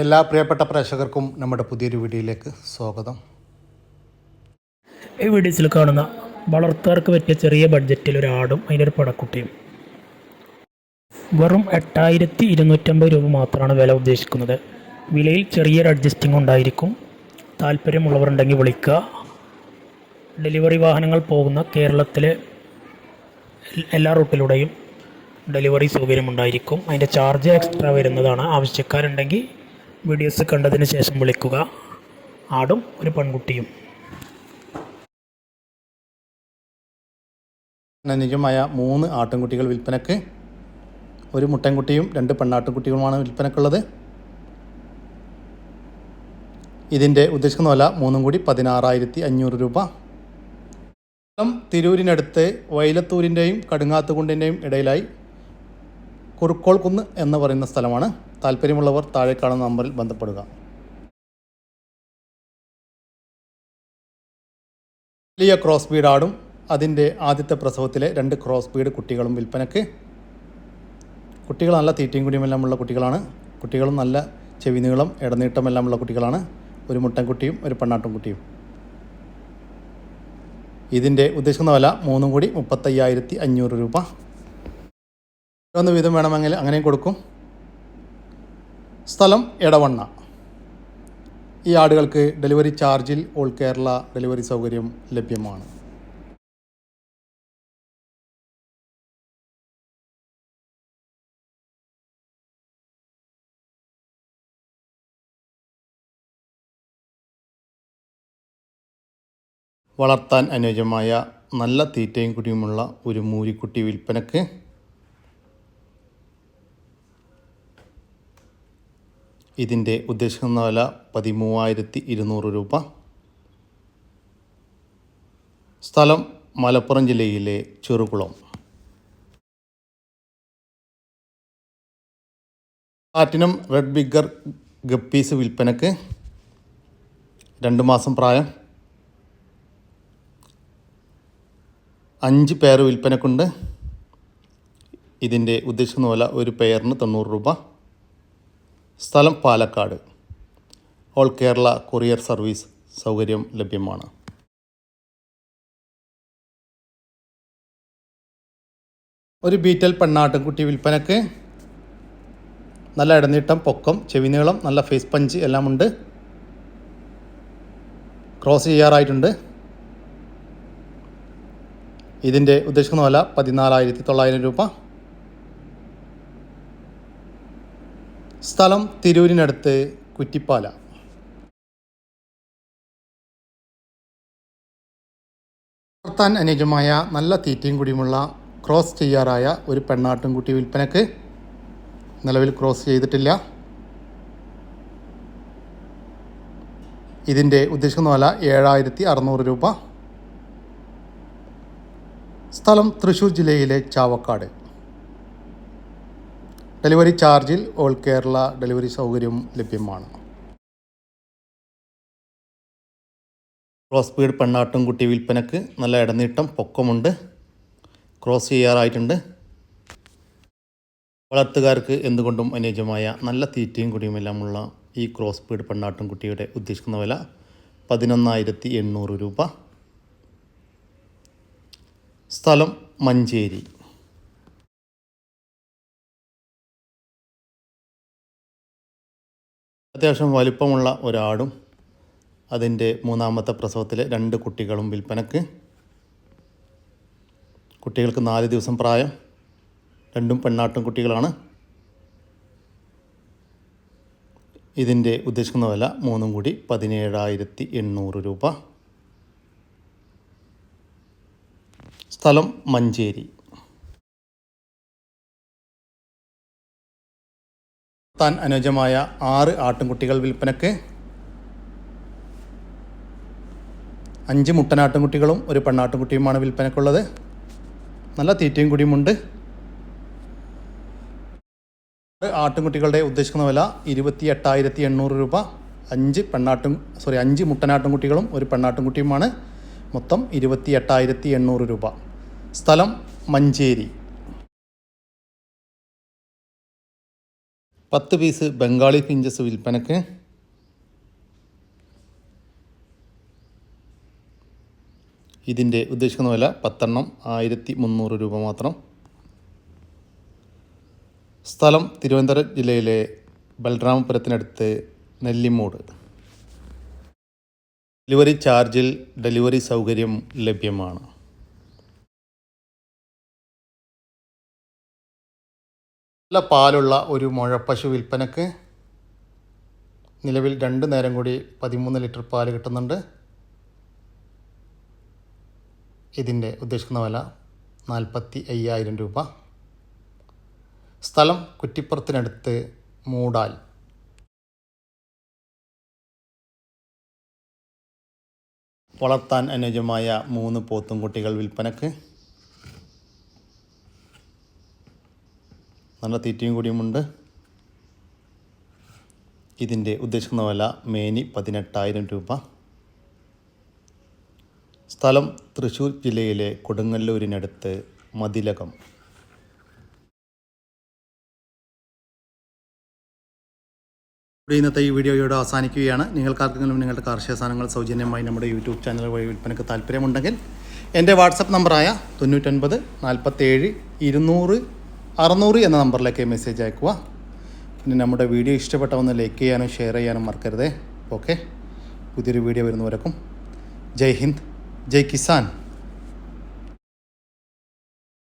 എല്ലാ പ്രിയപ്പെട്ട പ്രേക്ഷകർക്കും നമ്മുടെ പുതിയൊരു വീഡിയോയിലേക്ക് സ്വാഗതം. ഈ വീഡിയോസിൽ കാണുന്ന വളർത്തുകാർക്ക് പറ്റിയ ചെറിയ ബഡ്ജറ്റിൽ ഒരു ആടും അതിന്റെ ഒരു പടക്കുട്ടിയും. വെറും എട്ടായിരത്തി ഇരുന്നൂറ്റമ്പത് രൂപ മാത്രമാണ് വില ഉദ്ദേശിക്കുന്നത്. വിലയിൽ ചെറിയൊരു അഡ്ജസ്റ്റിംഗ് ഉണ്ടായിരിക്കും. താല്പര്യമുള്ളവരുണ്ടെങ്കിൽ വിളിക്കുക. ഡെലിവറി വാഹനങ്ങൾ പോകുന്ന കേരളത്തിലെ എല്ലാ റൂട്ടിലൂടെയും ഡെലിവറി സൗകര്യമുണ്ടായിരിക്കും. അതിന്റെ ചാർജ് എക്സ്ട്രാ വരുന്നതാണ്. ആവശ്യക്കാരുണ്ടെങ്കിൽ വീഡിയോസ് കണ്ടതിന് ശേഷം വിളിക്കുക. ആടും ഒരു പെൺകുട്ടിയും. അനുജമായ മൂന്ന് ആട്ടിൻകുട്ടികൾ വിൽപ്പനക്ക് ഒരു മുട്ടൻകുട്ടിയും രണ്ട് പെണ്ണാട്ടിൻകുട്ടികളുമാണ് വിൽപ്പനക്കുള്ളത്. ഇതിന്റെ ഉദ്ദേശിക്കുന്ന വില മൂന്നും കൂടി പതിനാറായിരത്തി അഞ്ഞൂറ് രൂപ തിരൂരിനടുത്ത് വൈലത്തൂരിന്റെയും കടുങ്ങാത്തുകുണ്ടിന്റെയും ഇടയിലായി കുറുക്കോൾ കുന്ന് എന്ന് പറയുന്ന സ്ഥലമാണ്. താല്പര്യമുള്ളവർ താഴെ കാണുന്ന നമ്പറിൽ ബന്ധപ്പെടുക. വലിയ ക്രോസ് ബീഡ് ആടും. അതിന്റെ ആദ്യത്തെ പ്രസവത്തിലെ രണ്ട് ക്രോസ് ബീഡ് കുട്ടികളും വിൽപ്പനയ്ക്ക്. കുട്ടികൾ നല്ല തീറ്റയും കുടിയുമെല്ലാമുള്ള കുട്ടികളാണ്. കുട്ടികളും നല്ല ചെവി നീളം ഇടനീട്ടമെല്ലാമുള്ള കുട്ടികളാണ്. ഒരു മുട്ടൻകുട്ടിയും ഒരു പെണ്ണാട്ടുംകുട്ടിയും. ഇതിന്റെ ഉദ്ദേശിക്കുന്ന വില മൂന്നും കൂടി മുപ്പത്തയ്യായിരത്തി അഞ്ഞൂറ് രൂപ. ഒന്ന് വീതം വേണമെങ്കിൽ അങ്ങനെയും കൊടുക്കും. സ്ഥലം എടവണ്ണ. ഈ ആടുകൾക്ക് ഡെലിവറി ചാർജിൽ ഓൾ കേരള ഡെലിവറി സൗകര്യം ലഭ്യമാണ്. വളർത്താൻ അനുയോജ്യമായ നല്ല തീറ്റയും കുടിയുമുള്ള ഒരു മൂരിക്കുട്ടി വിൽപ്പനക്ക് ഇതിന്റെ ഉദ്ദേശിക്കുന്ന വില പതിമൂവായിരത്തി ഇരുന്നൂറ് രൂപ. സ്ഥലം മലപ്പുറം ജില്ലയിലെ Cherukulam. Platinum red bigger guppies വിൽപ്പനക്ക് രണ്ട് മാസം പ്രായം. അഞ്ച് പേർ വിൽപ്പനക്കുണ്ട്. ഇതിന്റെ ഉദ്ദേശിക്കുന്ന വില ഒരു പെയറിന് തൊണ്ണൂറ് രൂപ. സ്ഥലം Palakkad. All Kerala courier service സൗകര്യം ലഭ്യമാണ്. ഒരു ബീറ്റൽ പെണ്ണാട്ടുംകുട്ടി വിൽപ്പനക്ക് നല്ല ഇടനീട്ടം പൊക്കം ചെവിനീളം നല്ല ഫേസ് പഞ്ച് എല്ലാം ഉണ്ട് ക്രോസ് ചെയ്യാറായിട്ടുണ്ട്. ഇതിന്റെ ഉദ്ദേശിക്കുന്ന വില പതിനാലായിരത്തി തൊള്ളായിരം രൂപ. സ്ഥലം തിരൂരിനടുത്ത് കുറ്റിപ്പാല. വളർത്താൻ അനുയോജ്യമായ നല്ല തീറ്റയും കുടിയുമുള്ള ക്രോസ് ചെയ്യാറായ ഒരു പെണ്ണാട്ടുംകുട്ടി വിൽപ്പനക്ക് നിലവിൽ ക്രോസ് ചെയ്തിട്ടില്ല. ഇതിന്റെ ഉദ്ദേശിക്കുന്ന വില ഏഴായിരത്തി അറുന്നൂറ് രൂപ. സ്ഥലം തൃശ്ശൂർ ജില്ലയിലെ ചാവക്കാട്. ഡെലിവറി ചാർജിൽ ഓൾ കേരള ഡെലിവറി സൗകര്യം ലഭ്യമാണ്. ക്രോസ് സ്പീഡ് പെണ്ണാട്ടും കുട്ടി വിൽപ്പനക്ക് നല്ല ഇടനീട്ടം പൊക്കമുണ്ട്. ക്രോസ് ചെയ്യാറായിട്ടുണ്ട്. വളർത്തുകാർക്ക് എന്തുകൊണ്ടും അനുയോജ്യമായ നല്ല തീറ്റയും കുടിയുമെല്ലാമുള്ള ഈ ക്രോസ് സ്പീഡ് പെണ്ണാട്ടും കുട്ടിയുടെ ഉദ്ദേശിക്കുന്ന വില പതിനൊന്നായിരത്തി എണ്ണൂറ് രൂപ. സ്ഥലം മഞ്ചേരി. അത്യാവശ്യം വലിപ്പമുള്ള ഒരാടും അതിന്റെ മൂന്നാമത്തെ പ്രസവത്തിലെ രണ്ട് കുട്ടികളും വിൽപ്പനക്ക്. കുട്ടികൾക്ക് നാല് ദിവസം പ്രായം. രണ്ടും പെണ്ണാട്ടും കുട്ടികളാണ്. ഇതിന്റെ ഉദ്ദേശിക്കുന്ന വില മൂന്നും കൂടി പതിനേഴായിരത്തി എണ്ണൂറ് രൂപ. സ്ഥലം മഞ്ചേരി. താൻ അനുജമായ ആറ് ആട്ടിൻകുട്ടികൾ വിൽപ്പനക്ക് അഞ്ച് മുട്ടനാട്ടിൻകുട്ടികളും ഒരു പെണ്ണാട്ടിൻകുട്ടിയുമാണ് വിൽപ്പനക്കുള്ളത് നല്ല തീറ്റയും കുടിയുമുണ്ട്. ആറ് ആട്ടിൻകുട്ടികളുടെ ഉദ്ദേശിക്കുന്ന വില ഇരുപത്തി എട്ടായിരത്തി എണ്ണൂറ് രൂപ. അഞ്ച് പെണ്ണാട്ടും സോറി അഞ്ച് മുട്ടനാട്ടിൻകുട്ടികളും ഒരു പെണ്ണാട്ടിൻകുട്ടിയുമാണ് മൊത്തം ഇരുപത്തി എട്ടായിരത്തി എണ്ണൂറ് രൂപ. സ്ഥലം മഞ്ചേരി. പത്ത് പീസ് ബംഗാളി ഫിഞ്ചസ് വിൽപ്പനക്ക്. ഇതിന്റെ ഉദ്ദേശിക്കുന്ന വില പത്തെണ്ണം ആയിരത്തി മുന്നൂറ് രൂപ മാത്രം. സ്ഥലം തിരുവനന്തപുരം ജില്ലയിലെ ബലരാമപുരത്തിനടുത്ത് നെല്ലിമൂട്. ഡെലിവറി ചാർജിൽ ഡെലിവറി സൗകര്യം ലഭ്യമാണ്. നല്ല പാലുള്ള ഒരു മുഴപ്പശു വിൽപ്പനക്ക് നിലവിൽ രണ്ട് നേരം കൂടി പതിമൂന്ന് ലിറ്റർ പാൽ കിട്ടുന്നുണ്ട്. ഇതിന്റെ ഉദ്ദേശിക്കുന്ന വില നാൽപ്പത്തി അയ്യായിരം രൂപ. സ്ഥലം കുറ്റിപ്പുറത്തിനടുത്ത് മൂടാൽ. വളർത്താൻ അനുയോജ്യമായ മൂന്ന് പോത്തും കുട്ടികൾ വിൽപ്പനക്ക്. നല്ല തീറ്റയും കൂടിയുമുണ്ട് ഇതിന്റെ ഉദ്ദേശിക്കുന്ന വില മേനി പതിനെട്ടായിരം രൂപ. സ്ഥലം തൃശ്ശൂർ ജില്ലയിലെ കൊടുങ്ങല്ലൂരിനടുത്ത് മതിലകം. ഇന്നത്തെ ഈ വീഡിയോയോട് അവസാനിക്കുകയാണ്. നിങ്ങൾക്കാർക്കെങ്കിലും നിങ്ങളുടെ കാർഷിക സാധനങ്ങൾ സൗജന്യമായി നമ്മുടെ യൂട്യൂബ് ചാനൽ വഴി വിൽപ്പനയ്ക്ക് താല്പര്യമുണ്ടെങ്കിൽ എന്റെ വാട്സപ്പ് നമ്പറായ തൊണ്ണൂറ്റൊൻപത് നാൽപ്പത്തേഴ് ഇരുന്നൂറ് അറുന്നൂറ് എന്ന നമ്പറിലേക്ക് മെസ്സേജ് അയക്കുക. പിന്നെ നമ്മുടെ വീഡിയോ ഇഷ്ടപ്പെട്ട ഒന്ന് ലൈക്ക് ചെയ്യാനും ഷെയർ ചെയ്യാനും മറക്കരുതേ. ഓക്കെ പുതിയൊരു വീഡിയോ വരുന്നവരക്കും. ജയ് ഹിന്ദ്. ജയ് കിസാൻ.